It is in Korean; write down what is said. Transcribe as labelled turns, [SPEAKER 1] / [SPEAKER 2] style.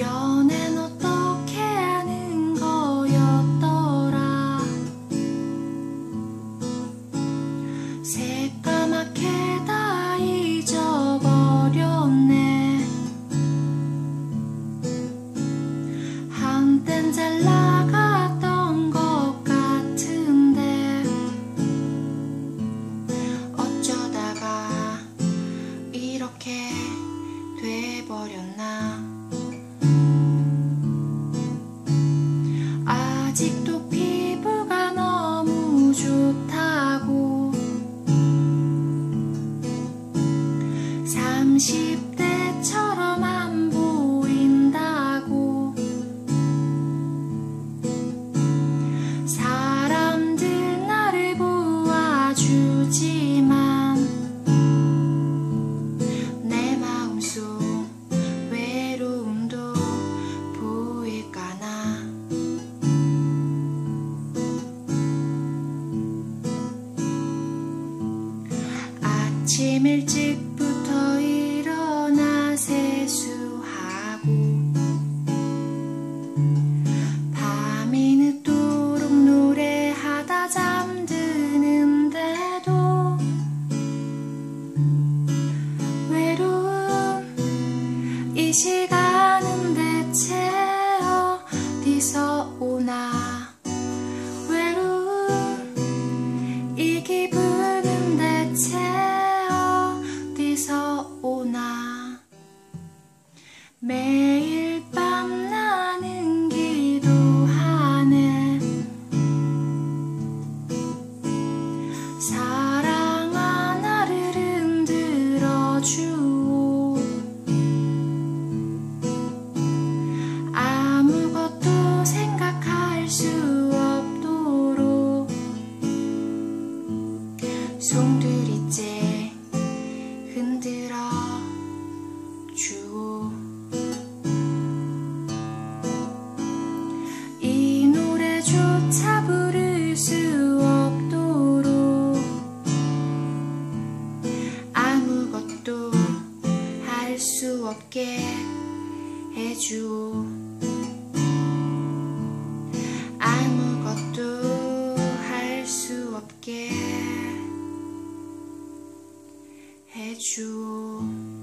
[SPEAKER 1] Y'all. 때처럼 안 보인다고. 사람들 나를 보아주지만 내 마음속 외로움도 보일까나. 아침 일찍부터 一起看 이제 흔들어 주오 이 노래조차 부를 수 없도록 아무것도 할 수 없게 해주오. schedule.